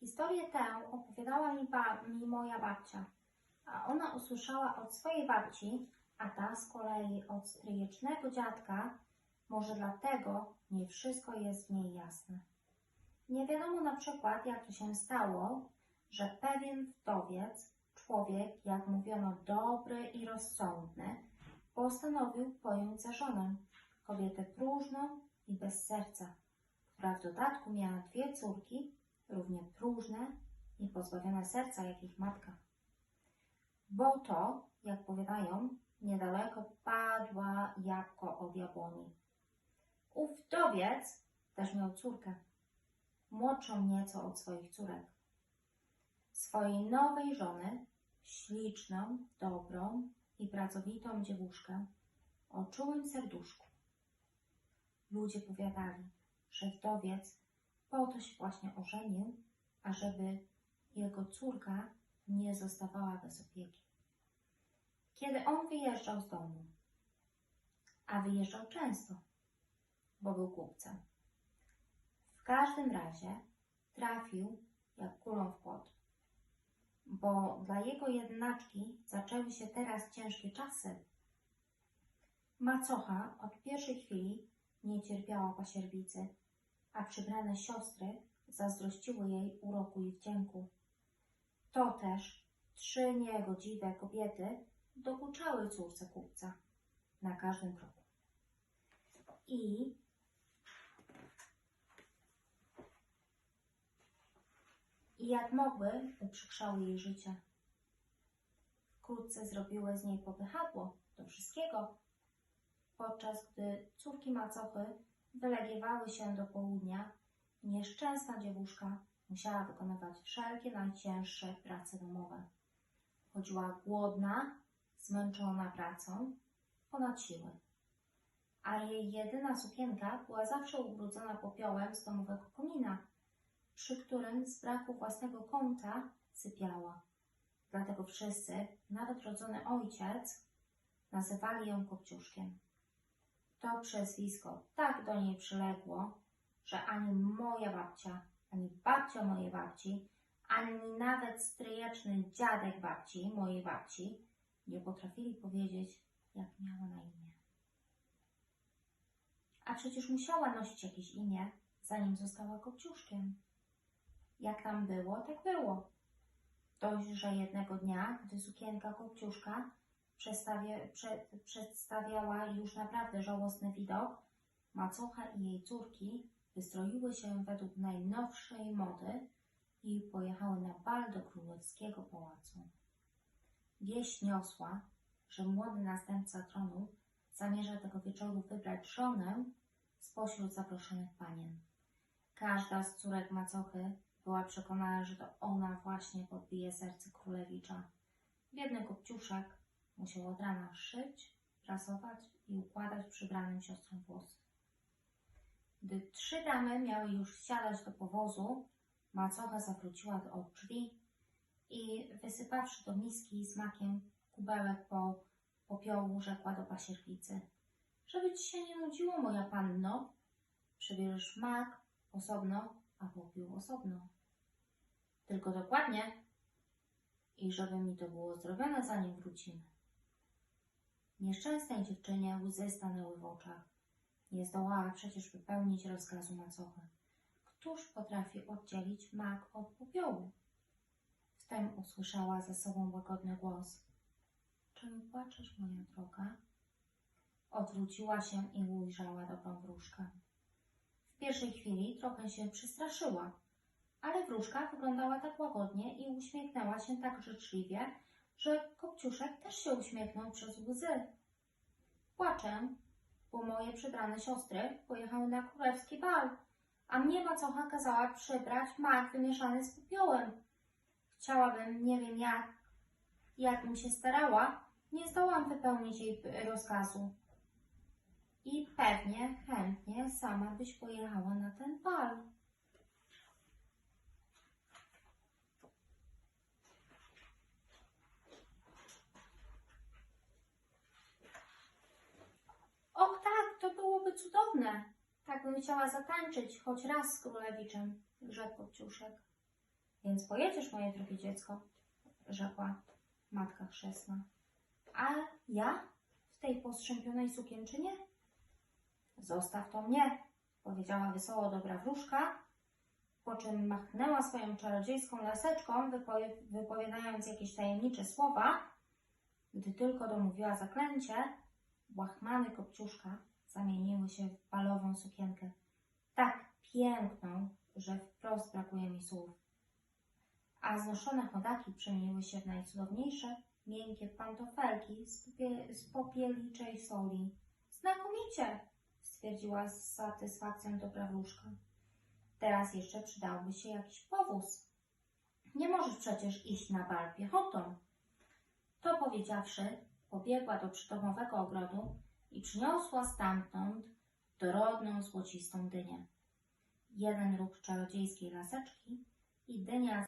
Historię tę opowiadała mi, ba- mi moja babcia, a ona usłyszała od swojej babci, a ta z kolei od stryjecznego dziadka, może dlatego nie wszystko jest w niej jasne. Nie wiadomo na przykład, jak to się stało, że pewien wdowiec, człowiek, jak mówiono, dobry i rozsądny, postanowił pojąć za żonę kobietę próżną i bez serca, która w dodatku miała dwie córki, równie próżne i pozbawione serca jak ich matka. Bo to, jak powiadają, niedaleko padła jabłko od jabłoni. Ów wdowiec też miał córkę, młodszą nieco od swoich córek. Swojej nowej żony, śliczną, dobrą i pracowitą dziewuszkę, o czułym serduszku. Ludzie powiadali, że wdowiec po to się właśnie ożenił, ażeby jego córka nie zostawała bez opieki. Kiedy on wyjeżdżał z domu, a wyjeżdżał często, bo był kupcem, w każdym razie trafił jak kulą w płot, bo dla jego jednaczki zaczęły się teraz ciężkie czasy. Macocha od pierwszej chwili nie cierpiała pasierbicy, a przybrane siostry zazdrościły jej uroku i wdzięku. To też trzy niegodziwe kobiety dokuczały córce kupca na każdym kroku. I i jak mogły, uprzykrzały jej życie. Wkrótce zrobiły z niej popychadło do wszystkiego, podczas gdy córki macochy wylegiewały się do południa, nieszczęsna dziewuszka musiała wykonywać wszelkie najcięższe prace domowe. Chodziła głodna, zmęczona pracą, ponad siły. A jej jedyna sukienka była zawsze ubrudzona popiołem z domowego komina, przy którym z braku własnego kąta sypiała. Dlatego wszyscy, nawet rodzony ojciec, nazywali ją Kopciuszkiem. To przezwisko tak do niej przyległo, że ani moja babcia, ani babcia mojej babci, ani nawet stryjeczny dziadek babci, mojej babci, nie potrafili powiedzieć, jak miała na imię. A przecież musiała nosić jakieś imię, zanim została Kopciuszkiem. Jak tam było, tak było. Dość, że jednego dnia, gdy sukienka Kopciuszka prze, przedstawiała już naprawdę żałosny widok, macocha i jej córki wystroiły się według najnowszej mody i pojechały na bal do królewskiego pałacu. Wieść niosła, że młody następca tronu zamierza tego wieczoru wybrać żonę spośród zaproszonych panien. Każda z córek macochy była przekonana, że to ona właśnie podbije serce królewicza. Biedny Kopciuszek musiał od rana szyć, prasować i układać przybranym siostrom włosy. Gdy trzy damy miały już wsiadać do powozu, macocha zawróciła od drzwi i wysypawszy do miski z makiem kubełek po popiołu, rzekła do pasierbicy. Żeby ci się nie nudziło, moja panno, przybierzesz mak osobno, a popiół osobno. Tylko dokładnie i żeby mi to było zrobione, zanim wrócimy. Nieszczęsnej dziewczynie łzy stanęły w oczach. Nie zdołała przecież wypełnić rozkazu macochy. Któż potrafi oddzielić mak od popiołu? Wtem usłyszała za sobą łagodny głos. Czemu płaczesz, moja droga? Odwróciła się i ujrzała dobrą wróżkę. W pierwszej chwili trochę się przestraszyła, ale wróżka wyglądała tak łagodnie i uśmiechnęła się tak życzliwie, że Kopciuszek też się uśmiechnął przez łzy. Płaczę, bo moje przybrane siostry pojechały na królewski bal, a mnie macocha kazała przybrać mak wymieszany z popiołem. Chciałabym, nie wiem jak, jakbym się starała, nie zdołam wypełnić jej rozkazu. I pewnie, chętnie sama byś pojechała na ten bal. Och tak, to byłoby Tak bym chciała zatańczyć choć raz z królewiczem, rzekł Kopciuszek. Więc pojedziesz, moje drogie dziecko, rzekła matka chrzestna. A ja w tej postrzępionej sukienczynie? Zostaw to mnie, powiedziała wesoło dobra wróżka, po czym machnęła swoją czarodziejską laseczką, wypowie- wypowiadając jakieś tajemnicze słowa. Gdy tylko domówiła zaklęcie, łachmany kopciuszka zamieniły się w balową sukienkę. Tak piękną, że wprost brakuje mi słów. A znoszone chodaki przemieniły się w najcudowniejsze, miękkie pantofelki z, popie- z soli. Znakomicie, stwierdziła z satysfakcją dobra wróżka. Teraz jeszcze przydałby się jakiś powóz. Nie możesz przecież iść na bal piechotą. To powiedziawszy, pobiegła do przydomowego ogrodu i przyniosła stamtąd dorodną, złocistą dynię. Jeden róg czarodziejskiej laseczki i dynia